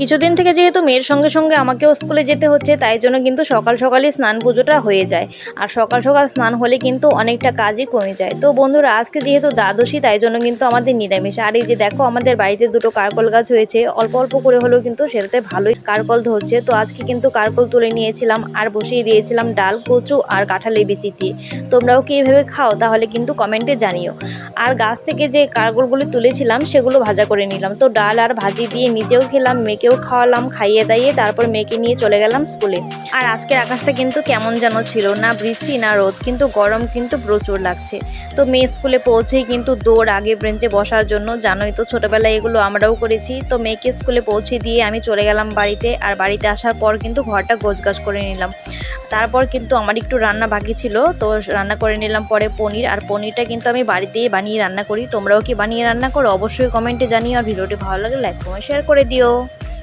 কিছুদিন থেকে যেহেতু মেয়ের সঙ্গে সঙ্গে আমাকেও স্কুলে যেতে হচ্ছে, তাই জন্য কিন্তু সকাল সকালই স্নান পুজোটা হয়ে যায়। আর সকাল সকাল স্নান হলে কিন্তু অনেকটা কাজই কমে যায়। তো বন্ধুরা, আজকে যেহেতু দ্বাদশী, তাই জন্য কিন্তু আমাদের নিরামিষ। আর এই যে দেখো, আমাদের বাড়িতে দুটো কারকল গাছ হয়েছে। অল্প অল্প করে হলেও কিন্তু সেটাতে ভালোই কারকল ধরছে। তো আজকে কিন্তু কারকল তুলে নিয়েছিলাম আর বসিয়ে দিয়েছিলাম ডাল, কচু আর কাঁঠালের বিচি দিয়ে তোমরাও কি এভাবে খাও? তাহলে কিন্তু কমেন্টে জানিও। আর গাছ থেকে যে কারকলগুলি তুলেছিলাম, সেগুলো ভাজা করে নিলাম। তো ডাল আর ভাজি দিয়ে নিজেও খেলাম মেয়েকেও খাওয়ালাম, খাইয়ে দাইয়ে তারপর মেয়েকে নিয়ে চলে গেলাম স্কুলে। আর আজকের আকাশটা কিন্তু কেমন যেন ছিল, না বৃষ্টি, না রোদ, কিন্তু গরম কিন্তু প্রচুর লাগছে। তো মেয়ে স্কুলে পৌঁছেই কিন্তু দৌড় আগে ব্রেঞ্চে বসার জন্য, জানোই তো ছোটোবেলায় এগুলো আমরাও করেছি। তো মেয়েকে স্কুলে পৌঁছে দিয়ে আমি চলে গেলাম বাড়িতে, আর বাড়িতে আসার পর কিন্তু ঘরটা গোছগাছ করে নিলাম। তারপর কিন্তু আমার একটু রান্না বাকি ছিল, তো রান্না করে নিলাম পরে পনির, আর পনিরটা কিন্তু আমি বাড়িতেই বানিয়ে রান্না করি। তোমরাও কি বানিয়ে রান্না করো? অবশ্যই কমেন্টে জানিও, আর ভিডিওটি ভালো লাগলে লাইক, কমেন্ট, শেয়ার করে দিও।